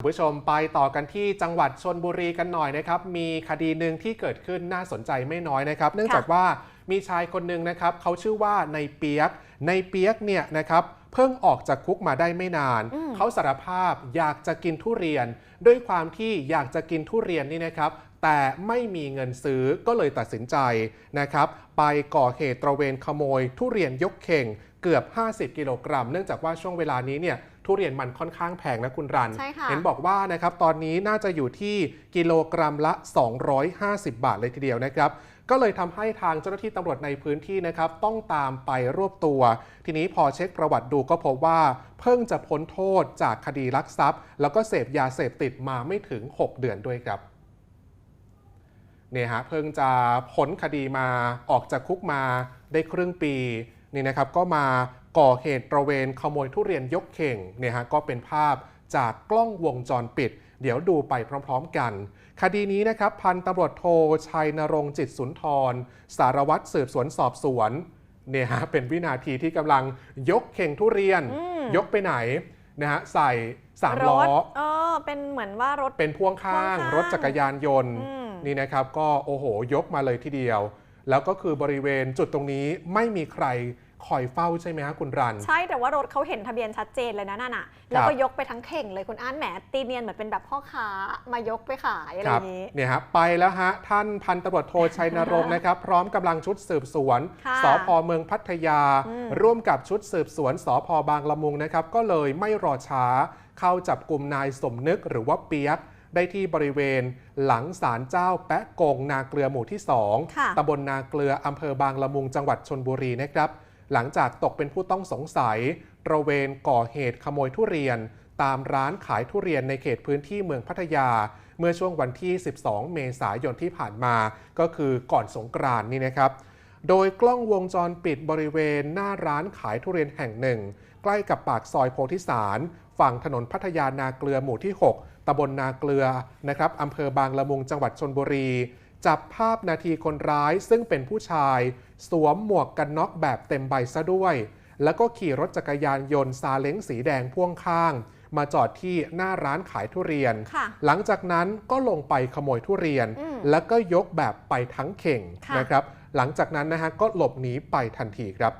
คุณผู้ชมไปต่อกันที่จังหวัดชนบุรีกันหน่อยนะครับ มีคดีหนึ่งที่เกิดขึ้นน่าสนใจไม่น้อยนะครับ เนื่องจากว่ามีชายคนหนึ่งนะครับเขาชื่อว่าในเปียก ในเปียกเนี่ยนะครับเพิ่งออกจากคุกมาได้ไม่นานอืมเขาสารภาพอยากจะกินทุเรียน ด้วยความที่อยากจะกินทุเรียนนี่นะครับ แต่ไม่มีเงินซื้อก็เลยตัดสินใจนะครับ ไปก่อเหตุตระเวนขโมย ทุเรียนยกเข่งเกือบ 50 กิโลกรัม เนื่องจากว่าช่วงเวลานี้เนี่ย ทุเรียนมันค่อนข้างแพงนะคุณรันใช่ค่ะเห็นบอกว่านะครับตอนนี้น่าจะอยู่ที่กิโลกรัมละ 250 บาทเลยทีเดียวนะครับก็เลยทำให้ทางเจ้าหน้าที่ตำรวจในพื้นที่นะครับ ต้องตามไปรวบตัว ทีนี้พอเช็คประวัติดูก็พบว่า เพิ่งจะพ้นโทษจากคดีลักทรัพย์ แล้วก็เสพยาเสพติดมาไม่ถึง 6 เดือนด้วยครับเนี่ยฮะเพิ่งจะพ้นคดีมาออกจากคุกมาได้ครึ่งปีนี่นะครับก็มา ก่อเหตุตระเวนขโมยทุเรียนยกเข่งเนี่ยฮะก็เป็นภาพจากกล้องวงจรปิด เดี๋ยวดูไปพร้อม ๆ กัน คดีนี้นะครับ พันตำรวจโทชัยนรงค์จิตสุนทร สารวัตรสืบสวนสอบสวนเนี่ยฮะเป็นวินาทีที่กำลังยกเข่งทุเรียนอืมยกไปไหนนะฮะใส่สามรล้อถเออเป็นเหมือนว่ารถเป็นพ่วงข้างพ่วงข้างรถจักรยานยนต์อืมนี่นะครับ ก็โอ้โห ยกมาเลยทีเดียว แล้วก็คือบริเวณจุดตรงนี้ไม่มีใคร คอยเฝ้าใช่ไหมฮะคุณรัน ใช่แต่ว่ารถเขาเห็นทะเบียนชัดเจนเลยนะนั่นน่ะแล้วก็ยกไปทั้งเข่งเลยคุณอ้านแหมตีเนียนเหมือนเป็นแบบพ่อค้ามายกไปขายอะไรคอรับย่างนี้เนี่ยฮะไปแล้วฮะท่านพันตำรวจโทชัยนรงค์นะครับ พร้อมกำลังชุดสืบสวนค่ะสพเมืองพัทยาอืมร่วมกับชุดสืบสวนสพบางละมุงนะครับ ก็เลยไม่รอช้าเข้าจับกลุ่มนายสมนึกหรือว่าเปียกได้ที่บริเวณหลังศาลเจ้าแปะกงนาเกลือหมู่ที่ค่ะ2ตำบลนาเกลืออำเภอบางละมุงจังหวัดชนบุรีนะครับ หลังจากตกเป็นผู้ต้องสงสัยตระเวนก่อเหตุขโมยทุเรียน ตามร้านขายทุเรียนในเขตพื้นที่เมืองพัทยา เมื่อช่วงวันที่ 12 เมษายนที่ผ่านมา ก็คือก่อนสงกรานนี่นะครับ โดยกล้องวงจรปิดบริเวณหน้าร้านขายทุเรียนแห่งหนึ่ง ใกล้กับปากซอยโพธิสาร ฝั่งถนนพัทยานาเกลือหมู่ที่ 6ตำบลนาเกลือนะครับอำเภอบางละมุงจังหวัดชนบุรี จับภาพนาทีคนร้ายซึ่งเป็นผู้ชาย สวมหมวกกันน็อกแบบเต็มใบซะด้วย แล้วก็ขี่รถจักรยานยนต์ซาเล้งสีแดงพ่วงข้าง มาจอดที่หน้าร้านขายทุเรียนค่ะหลังจากนั้นก็ลงไปขโมยทุเรียนอืมแล้วก็ยกแบบไปทั้งเข่งค่ะนะครับ หลังจากนั้นนะฮะก็หลบหนีไปทันทีครับ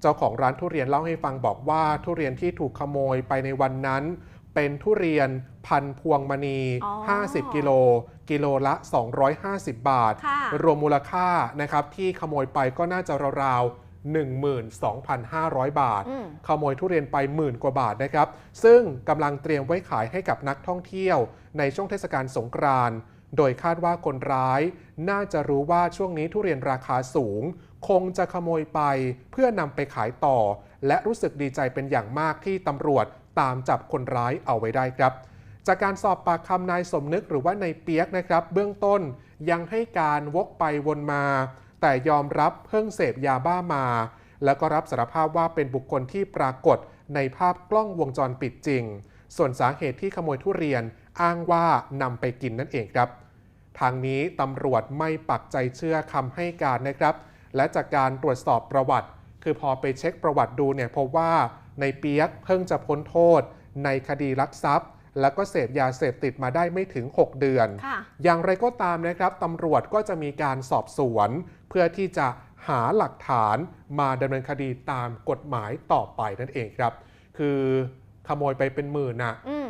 เจ้าของร้านทุเรียนเล่าให้ฟังบอกว่าทุเรียนที่ถูกขโมยไปในวันนั้น เป็นทุเรียนพันพวงมณีอ๋อ50 กิโล กิโลละ 250 บาทค่ะรวมมูลค่านะครับที่ขโมยไปก็น่าจะราวๆ12,500 บาทอืมขโมยทุเรียนไปหมื่นกว่าบาทนะครับ ซึ่งกำลังเตรียมไว้ขายให้กับนักท่องเที่ยวในช่วงเทศกาลสงกรานต์โดยคาดว่าคนร้ายน่าจะรู้ว่าช่วงนี้ทุเรียนราคาสูง คงจะขโมยไปเพื่อนำไปขายต่อ และรู้สึกดีใจเป็นอย่างมากที่ตำรวจตามจับคนร้ายเอาไว้ได้ครับ จากการสอบปากคำนายสมนึกหรือว่านายเปียกนะครับ เบื้องต้นยังให้การวกไปวนมา แต่ยอมรับเพิ่งเสพยาบ้ามา แล้วก็รับสารภาพว่าเป็นบุคคลที่ปรากฏในภาพกล้องวงจรปิดจริง ส่วนสาเหตุที่ขโมยทุเรียนอ้างว่านำไปกินนั่นเองครับ ทางนี้ตำรวจไม่ปักใจเชื่อคำให้การนะครับ และจากการตรวจสอบประวัติ คือพอไปเช็คประวัติดูเนี่ยพบว่าในเปียกเพิ่งจะพ้นโทษในคดีลักทรัพย์ แล้วก็เสพยาเสพติดมาได้ไม่ถึง 6 เดือนค่ะอย่างไรก็ตามนะครับตำรวจก็จะมีการสอบสวน เพื่อที่จะหาหลักฐานมาดำเนินคดีตามกฎหมายต่อไปนั่นเองครับ คือ ขโมยไปเป็นหมื่นน่ะอืม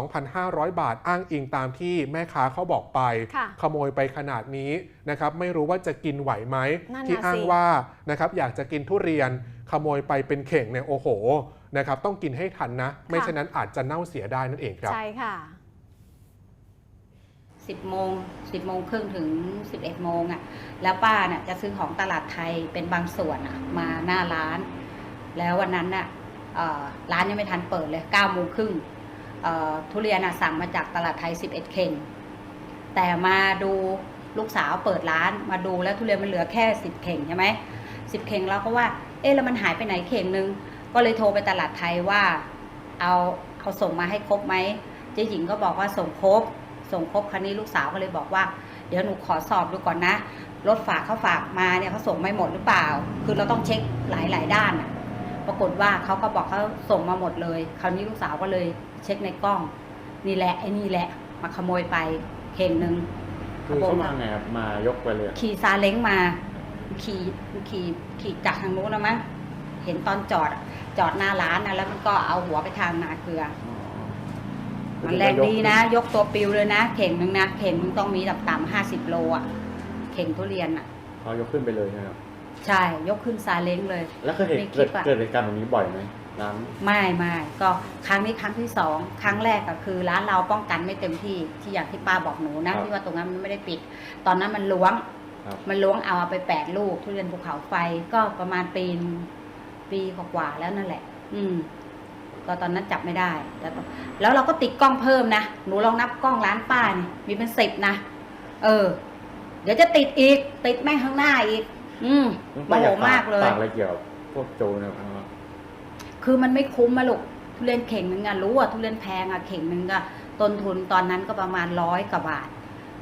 12,500 บาทอ้างอิงตามที่แม่ค้าเขาบอกไปค่ะขโมยไปขนาดนี้นะครับไม่รู้ว่าจะกินไหวไหมนั่นน่ะที่อ้างสิว่านะครับอยากจะกินทุเรียนขโมยไปเป็นเข่งเนี่ยโอ้โหนะครับต้องกินให้ทันนะ ไม่เช่นนั้นอาจจะเน่าเสียได้นั่นเองครับ ใช่ค่ะสิบโมงสิบโมงครึ่งถึงสิบเอ็ดโมงอะแล้วป้าเนี่ยจะซื้อของตลาดไทยเป็นบางส่วนอะมาหน้าร้าน แล้ววันนั้นน่ะเอ่อ ร้านยังไม่ทันเปิดเลยเก้าโมงครึ่งทุเรียนอะสั่งมาจากตลาดไทยสิบเอ็ดเข่งแต่มาดูลูกสาวเปิดร้านมาดูแล้วทุเรียนมันเหลือแค่สิบเข่งใช่ไหมสิบเข่งเราก็ว่า เอ๊ะแล้วมันหายไปไหนเข่งนึง ก็เลยโทรไปตลาดไทยว่า เอาเอาส่งมาให้ครบไหมเจ๊หญิงก็บอกว่าส่งครบ ส่งครบครั้นี้ลูกสาวก็เลยบอกว่า เดี๋ยวหนูขอสอบดูก่อนนะรถฝากเขาฝากมาเนี่ยเขาส่งไม่หมดหรือเปล่า คือเราต้องเช็คหลายหลายๆด้านอะ ปรากฏว่าเขาก็บอกเขาส่งมาหมดเลย คราวนี้ลูกสาวก็เลยเช็คในกล้อง นี่แหละไอ้นี่แหละ มาขโมยไปเข่งหนึ่งคือเขามาไงครับมายกไปเลย ขี่ซาเล้งมา ขี่ขี่ขี่จากทางนู้นนะมั้งเห็นตอนจอดอะจอดหน้าร้านนะแล้วมันก็เอาหัวไปทางนาเกลืออ๋อมันแรงดีนะ ยกตัวปิวเลยนะ เข่งหนึ่งนะ เข่งหนึงต้องมีต่ำๆห้าสิบโลอะ เข่งทุเรียนอะเขายกขึ้นไปเลยใช่ไหมครับ ใช่ยกขึ้นซาเล้งเลย แล้วเคยเห็นในคลิเกิดปอะเกิดเหตุการณ์แบบนี้บ่อยไหมร้านไม่ไม่ก็ครั้งนี้ครั้งที่สองครั้งแรกก็คือร้านเราป้องกันไม่เต็มที่ที่อย่างที่ป้าบอกหนูนะที่ว่าตรงนั้นมันไม่ได้ปิด ตอนนั้นมันล้วง ครับ มันล้วงเอาไปแปดลูกทุเรียนภูเขาไฟก็ประมาณปีนปีกว่าๆแล้วนั่นแหละ อืม ก็ตอนนั้นจับไม่ได้แต่ตอนแล้วเราก็ติดกล้องเพิ่มนะ หนูลองนับกล้องร้านป้านี่มีเป็นสิบนะ เออ เดี๋ยวจะติดอีก ติดแม่งข้างหน้าอีก อืมโมโหมากเลยต่างอะไรเกี่ยวกับพวกโจรนะครับคือมันไม่คุ้มมาลูกทุเรียนเข่งหนึ่งอะรู้อะทุเรียนแพงอะเข่งหนึ่งก็ต้นทุนตอนนั้นก็ประมาณร้อยกว่าบาท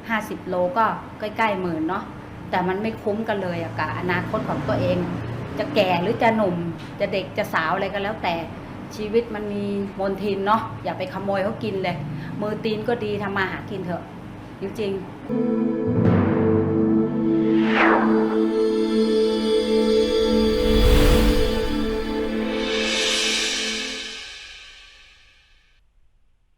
ห้าสิบโลก็ใกล้ๆหมื่นเนาะแต่มันไม่คุ้มกันเลยอะกับอนาคตของตัวเอง จะแก่หรือจะหนุ่ม จะเด็กจะสาวอะไรก็แล้วแต่ชีวิตมันมีมนทินเนาะอย่าไปขโมยเขากินเลย มือตีนก็ดีทำมาหากินเถอะจริงๆ